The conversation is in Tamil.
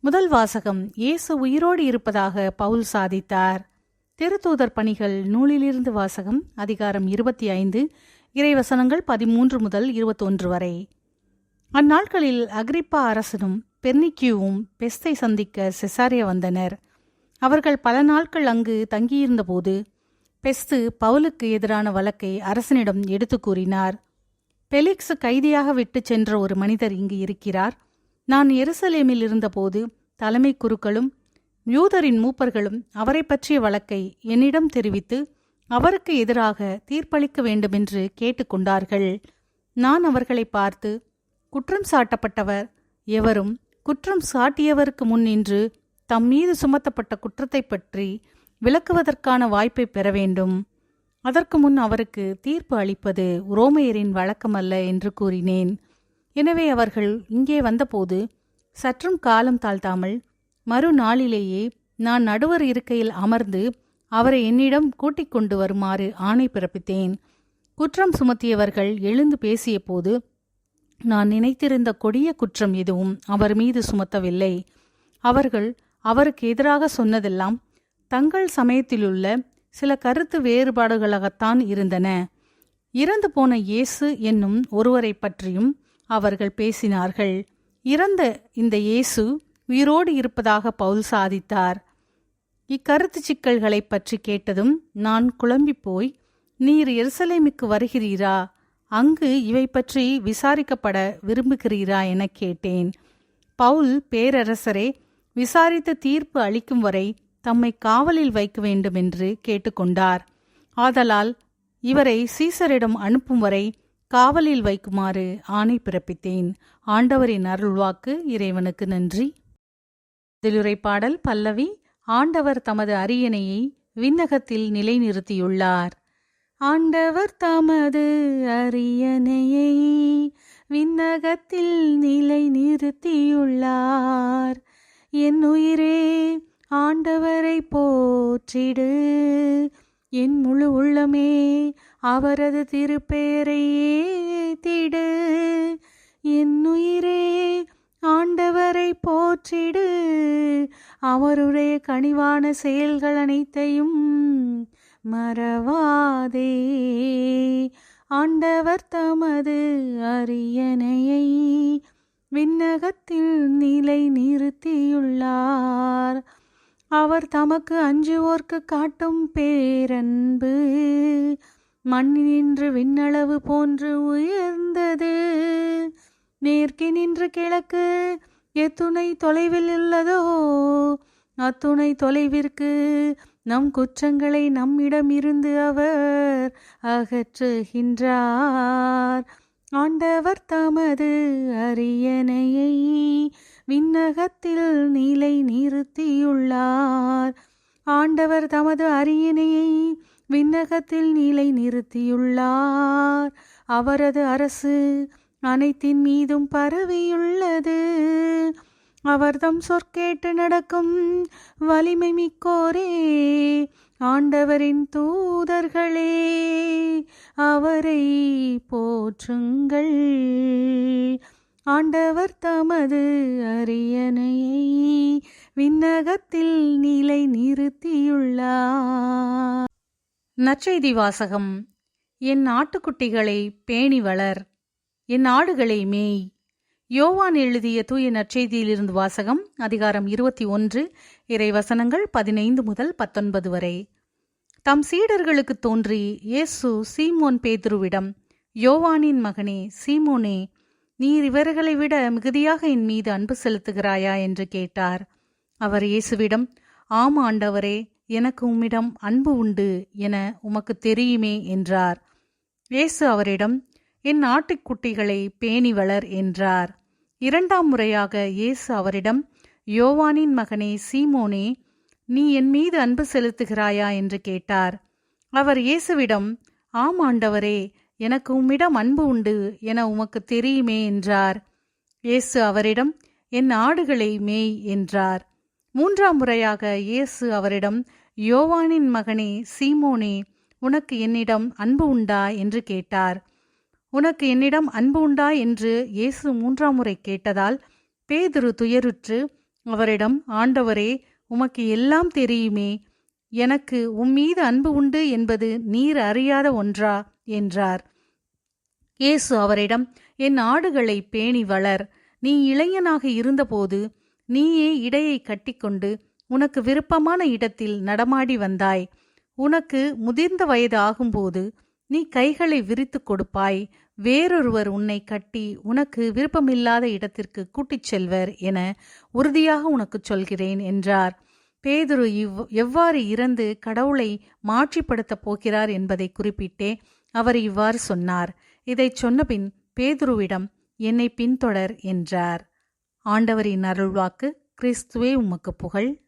முதல் வாசகம் இயேசு உயிரோடு இருப்பதாக பவுல் சாதித்தார். திருத்தூதர் பணிகள் நூலிலிருந்து வாசகம் அதிகாரம் இருபத்தி ஐந்து இறைவசனங்கள் பதிமூன்று முதல் இருபத்தொன்று வரை. அந்நாட்களில் அக்ரிப்பா அரசனும் பெர்னிக்கியூவும் பெஸ்தை சந்திக்க செசாரிய வந்தனர். அவர்கள் பல நாட்கள் அங்கு தங்கியிருந்தபோது பெஸ்து பவுலுக்கு எதிரான வழக்கை அரசனிடம் எடுத்து கூறினார். பெலிக்ஸ் கைதியாக விட்டு சென்ற ஒரு மனிதர் இங்கு இருக்கிறார். நான் எருசலேமில் இருந்தபோது தலைமை குருக்களும் யூதரின் மூப்பர்களும் அவரை பற்றிய வழக்கை என்னிடம் தெரிவித்து அவருக்கு எதிராக தீர்ப்பளிக்க வேண்டுமென்று கேட்டுக்கொண்டார்கள் நான் அவர்களை பார்த்து குற்றம் சாட்டப்பட்டவர் எவரும் குற்றம் சாட்டியவருக்கு முன் நின்று தம் மீது சுமத்தப்பட்ட குற்றத்தை பற்றி விளக்குவதற்கான வாய்ப்பை பெற வேண்டும். அதற்கு முன் அவருக்கு தீர்ப்பு அளிப்பது உரோமையரின் வழக்கமல்ல என்று கூறினேன். எனவே அவர்கள் இங்கே வந்தபோது சற்றும் காலம் தாழ்த்தாமல் மறுநாளிலேயே நான் நடுவர் இருக்கையில் அமர்ந்து அவரை என்னிடம் கூட்டிக் கொண்டு வருமாறு ஆணை பிறப்பித்தேன். குற்றம் சுமத்தியவர்கள் எழுந்து பேசியபோது நான் நினைத்திருந்த கொடிய குற்றம் எதுவும் அவர் மீது சுமத்தவில்லை. அவர்கள் அவருக்கு எதிராக சொன்னதெல்லாம் தங்கள் சமயத்திலுள்ள சில கருத்து வேறுபாடுகளாகத்தான் இருந்தன. இறந்து போன இயேசு என்னும் ஒருவரை பற்றியும் அவர்கள் பேசினார்கள். இறந்த இந்த இயேசு உயிரோடு இருப்பதாக பவுல் சாதித்தார். இக்கருத்து சிக்கல்களை பற்றி கேட்டதும் நான் குழம்பிப் போய் நீர் எருசலேமுக்கு வருகிறீரா? அங்கு இவை பற்றி விசாரிக்கப்பட விரும்புகிறீரா? எனக் கேட்டேன். பவுல் பேரரசரே விசாரித்து தீர்ப்பு அளிக்கும் வரை தம்மை காவலில் வைக்க வேண்டும் என்று கேட்டுக்கொண்டார். ஆதலால் இவரை சீசரிடம் அனுப்பும் வரை காவலில் வைக்குமாறு ஆணை பிறப்பித்தேன். ஆண்டவரின் அருள்வாக்கு இறைவனுக்கு நன்றி. திலுரை பாடல் பல்லவி ஆண்டவர் தமது அரியணையை விண்ணகத்தில் நிலைநிறுத்தியுள்ளார். ஆண்டவர் தமது அரியணையை விண்ணகத்தில் நிலை நிறுத்தியுள்ளார் என் உயிரே ஆண்டவரை போற்றிடு. என் முழு உள்ளமே அவரது திருப்பெயரை ஏத்திடு என் உயிரே ஆண்டவரை போற்றிடு. அவருடைய கனிவான செயல்கள் அனைத்தையும் மறவாதே. ஆண்டவர் தமது அரியணையை விண்ணகத்தில் நிலை நிறுத்தியுள்ளார் அவர் தமக்கு அஞ்சுவோர்க்கு காட்டும் பேரன்பு. மண்ணினின்று விண்ணளவு போன்று உயர்ந்தது. மேற்கே நின்று கிழக்கு எத்துணை தொலைவில் உள்ளதோ? அத்துணை தொலைவிற்கு நம் குற்றங்களை நம்மிடம் இருந்து அவர் அகற்றுகின்றார். ஆண்டவர் தமது அரியணையை விண்ணகத்தில் நிலை நிறுத்தியுள்ளார். ஆண்டவர் தமது அரியணையை விண்ணகத்தில் நிலை நிறுத்தியுள்ளார். அவரது அரசு அனைத்தின் மீதும் பரவியுள்ளது. அவர்தம் சொற்கேட்டு நடக்கும் வலிமை மிக்கோரே. ஆண்டவரின் தூதர்களே அவரை போற்றுங்கள். ஆண்டவர் தமது அரியணையை விண்ணகத்தில் நிலை நிறுத்தியுள்ளார் நற்செய்தி வாசகம். என் ஆட்டுக்குட்டிகளை பேணி வளர் என் ஆடுகளை மேய். யோவான் எழுதிய தூய நற்செய்தியிலிருந்து வாசகம் அதிகாரம் இருபத்தி ஒன்று இறைவசனங்கள் பதினைந்து முதல் பத்தொன்பது வரை. தம் சீடர்களுக்கு தோன்றி இயேசு சீமோன் பேதுருவிடம் யோவானின் மகனே சீமோனே நீர் இவர்களை விட மிகுதியாக என் மீது அன்பு செலுத்துகிறாயா? என்று கேட்டார். அவர் இயேசுவிடம் ஆம் ஆண்டவரே எனக்கு உம்மிடம் அன்பு உண்டு என உமக்கு தெரியுமே என்றார். இயேசு அவரிடம் என் ஆட்டுக்குட்டிகளை பேணி வளர் என்றார். இரண்டாம் முறையாக இயேசு அவரிடம் யோவானின் மகனே சீமோனே நீ என் மீது அன்பு செலுத்துகிறாயா? என்று கேட்டார். அவர் இயேசுவிடம் ஆம் ஆண்டவரே எனக்கு உம்மிடம் அன்பு உண்டு என உமக்கு தெரியுமே என்றார். இயேசு அவரிடம் என் ஆடுகளை மேய் என்றார். மூன்றாம் முறையாக இயேசு அவரிடம் யோவானின் மகனே சீமோனே உனக்கு என்னிடம் அன்பு உண்டா? என்று கேட்டார். உனக்கு என்னிடம் அன்பு உண்டா என்று இயேசு மூன்றாம் முறை கேட்டதால் பேதுரு துயருற்று அவரிடம் ஆண்டவரே உமக்கு எல்லாம் தெரியுமே எனக்கு உம்மீது அன்பு உண்டு என்பது நீர் அறியாத ஒன்றா? என்றார். இயேசு அவரிடம் என் ஆடுகளை பேணி வளர். நீ இளைஞனாக இருந்தபோது நீயே இடையை கட்டிக்கொண்டு உனக்கு விருப்பமான இடத்தில் நடமாடி வந்தாய். உனக்கு முதிர்ந்த வயது ஆகும்போது நீ கைகளை விரித்து கொடுப்பாய். வேறொருவர் உன்னை கட்டி உனக்கு விருப்பமில்லாத இடத்திற்கு கூட்டிச் செல்வர் என உறுதியாக உனக்குச் சொல்கிறேன் என்றார். பேதுரு இவ் எவ்வாறு இறந்து கடவுளை மாற்றிப்படுத்தப் போகிறார் என்பதை குறிப்பிட்டே அவர் இவ்வாறு சொன்னார். இதைச் சொன்னபின் பேதுருவிடம் என்னை பின்தொடர் என்றார். ஆண்டவரின் அருள்வாக்கு கிறிஸ்துவே உமக்கு புகழ்.